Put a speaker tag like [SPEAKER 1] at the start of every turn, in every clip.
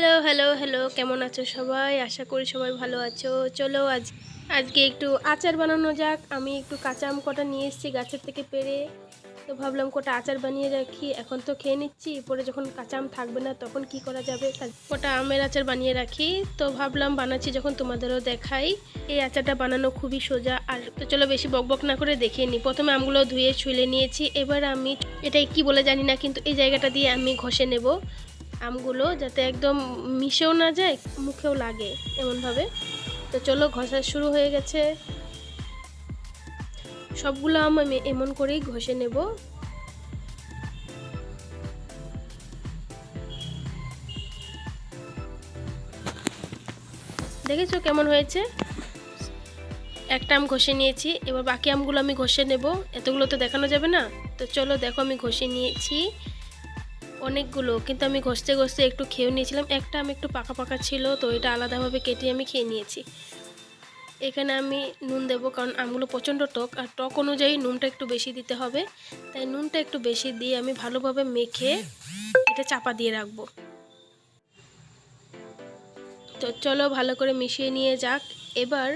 [SPEAKER 1] Hello hello hello কেমন আছো সবাই? আশা করি সবাই ভালো আছো। চলো আজ, আজকে একটু আচার বানানো যাক। আমি একটু কাঁচা আম কটা নিয়ে এসেছি গাছের থেকে পেরে। তো ভাবলাম কটা আচার বানিয়ে রাখি। এখন তো খেয়ে নিচ্ছি। পরে যখন কাঁচা আম থাকবে না তখন কি করা যাবে? কটা আমের আচার বানিয়ে রাখি। তো ভাবলাম বানাচ্ছি যখন তোমাদেরও দেখাই। এই আচারটা বানানো খুবই সোজা। আর তো চলো বেশি বকবক না করে দেখে নিই। প্রথমে আমগুলো ধুয়ে ছুলে নিয়েছি। এবার আমি, এটাই কি বলে জানি না, কিন্তু এই জায়গাটা দিয়ে আমি ঘষে নেব। আমগুলো যাতে একদম মিশেও না যায়, মুখেও লাগে এমনভাবে। তো চলো ঘষা শুরু হয়ে গেছে। সবগুলো আম আমি এমন করেই ঘষে নেব। দেখেছ কেমন হয়েছে? একটা আম ঘষে নিয়েছি, এবার বাকি আমগুলো আমি ঘষে নেব। এতগুলো তো দেখানো যাবে না। তো চলো দেখো আমি ঘষে নিয়েছি। অনেকগুলো, কিন্তু আমি ঘষতে ঘষতে একটু খেয়েও নিয়েছিলাম। একটা আমি একটু পাকা পাকা ছিল, তো এটা আলাদাভাবে কেটে আমি খেয়ে নিয়েছি। এখানে আমি নুন দেব, কারণ আমগুলো প্রচণ্ড টক, আর টক অনুযায়ী নুনটা একটু বেশি দিতে হবে। তাই নুনটা একটু বেশি দিয়ে আমি ভালোভাবে মেখে এটা চাপা দিয়ে রাখব। তো চলো ভালো করে মিশিয়ে নিয়ে যাক। এবার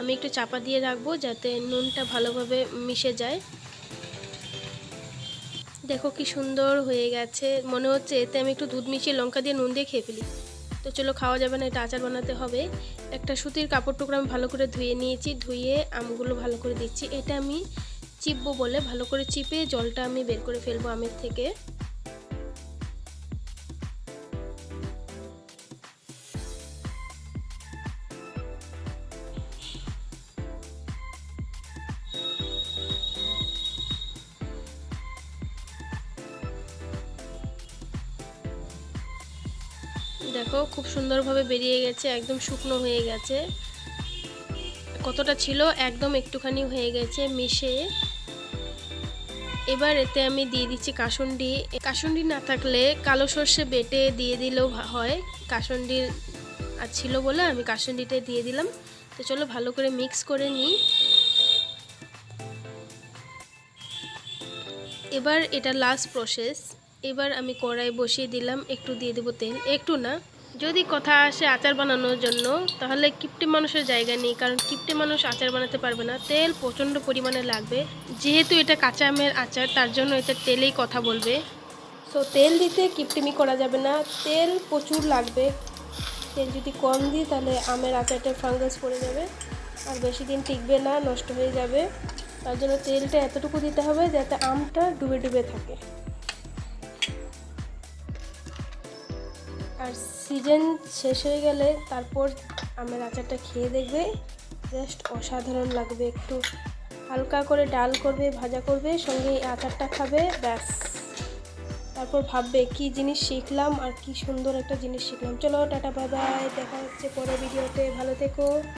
[SPEAKER 1] আমি একটু চাপা দিয়ে রাখব যাতে নুনটা ভালোভাবে মিশে যায়। দেখো কি সুন্দর হয়ে গেছে। মনে হচ্ছে এতে আমি একটু দুধ মিশিয়ে লঙ্কা দিয়ে নুন দিয়ে খেয়ে ফেলি। তো চলো খাওয়া যাবে না, এটা আচার বানাতে হবে। একটা সুতির কাপড় টুকরো আমি ভালো করে ধুয়ে নিয়েছি, ধুয়ে আমগুলো ভালো করে দিচ্ছি। এটা আমি চিপবো বলে ভালো করে চিপে জলটা আমি বের করে ফেলব আমের থেকে। দেখো, খুব সুন্দরভাবে বেরিয়ে গেছে, একদম শুকনো হয়ে গেছে। কতটা ছিল, একদম একটুখানি হয়ে গেছে মিশে। এবার এতে আমি দিয়ে দিচ্ছি কাসুন্ডি। কাসুন্ডি না থাকলে কালো সর্ষে বেটে দিয়ে দিলেও হয়। কাসুন্ডির আর ছিল বলে আমি কাসুন্ডিটা দিয়ে দিলাম। তো চলো ভালো করে মিক্স করে নিই। এবার এটা লাস্ট প্রসেস এবার আমি কড়াই বসিয়ে দিলাম, একটু দিয়ে দেবো তেল। একটু না যদি কথা আসে আচার বানানোর জন্য, তাহলে কিপটে মানুষের জায়গা নেই, কারণ কিপটে মানুষ আচার বানাতে পারবে না। তেল প্রচণ্ড পরিমাণে লাগবে। যেহেতু এটা কাঁচা আমের আচার, তার জন্য এটা তেলেই কথা বলবে। সো তেল দিতে কিপটিমি করা যাবে না। তেল প্রচুর লাগবে। তেল যদি কম দিই, তাহলে আমের আচারটা ফাঙ্গাস পড়ে যাবে। আর বেশি দিন টিকবে না, নষ্ট হয়ে যাবে। তার জন্য তেলটা এতটুকু দিতে হবে, যাতে আমটা ডুবে ডুবে থাকে। আর সিজন শেষ হয়ে গেলে তারপর আমার আচারটা খেয়ে দেখবে। জাস্ট অসাধারণ লাগবে একটু। হালকা করে ডাল করবে, ভাজা করবে, সঙ্গে আচারটা খাবে, ব্যাস। তারপর ভাববে কি জিনিস শিখলাম আর কি সুন্দর একটা জিনিস শিখলাম। চলো, টাটা বাই বাই দেখা হচ্ছে পরের ভিডিওতে। ভালো থেকো।